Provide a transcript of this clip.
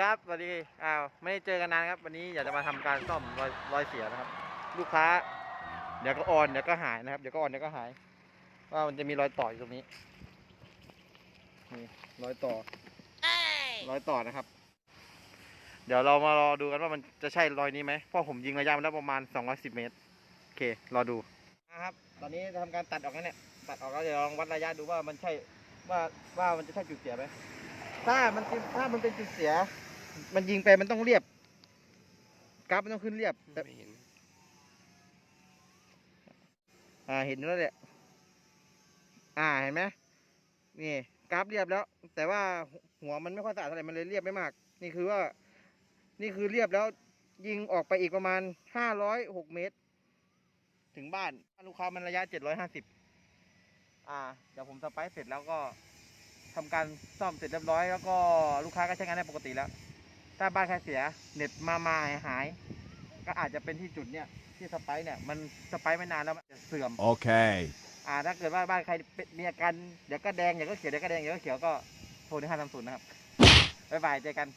ครับสวัสดีอ้าวไม่ได้เจอกันนานครับวันนี้อยากจะมาทำการซ่อมรอยรอยเสียนะครับ ลูกค้า เดี๋ยวก็อ่อนเดี๋ยวก็หายนะครับเดี๋ยวก็อ่อนเดี๋ยวก็หาย ว่ามันจะมีรอยต่ออยู่ตรงนี้นี่รอยต่อรอยต่อนะครับ เดี๋ยวเรามารอดูกันว่ามันจะใช่รอยนี้ไหมเพราะผมยิงระยะมันแล้วประมาณ 210 เมตรโอเครอดูนะครับ ตอนนี้จะทำการตัดออกแล้วเนี่ยตัดออกแล้วเดี๋ยวลองวัดระยะดูว่ามันใช่ว่าว่ามันจะใช่จุดเสียไหมถ้ามันเป็นถ้ามันเป็นจุดเสีย มันยิงไปมันต้องเรียบกราฟมันต้องขึ้นเรียบแต่ไม่เห็น อ่าเห็นแล้วแหละ อ่าเห็นไหมนี่กราฟเรียบแล้ว แต่ว่าหัวมันไม่ค่อยสะอาดเท่าไหร่มันเลยเรียบไม่มาก นี่คือว่า นี่คือเรียบแล้ว ยิงออกไปอีกประมาณห้าร้อยหกเมตร ถึงบ้านบ้านลูกค้ามันระยะเจ็ดร้อยห้าสิบอ่าเดี๋ยวผมสไปซ์เสร็จแล้วก็ทำการซ่อมเสร็จเรียบร้อยแล้วก็ลูกค้าก็ใช้งานได้ปกติแล้ว ถ้าบ้านใครเสียเน็ตมามาหายหายก็อาจจะเป็นที่จุดเนี้ยที่สไปซ์เนี่ยมันสไปซ์ไม่นานแล้วมันจะเสื่อม Okay. อ่าถ้าเกิดว่าบ้านใครเป็นมีอาการเดี๋ยวก็แดงเดี๋ยวก็เขียวเดี๋ยวก็แดงเดี๋ยวก็เขียวก็โทรที่ห้าสามศูนย์นะครับบ๊ายบายเจอกัน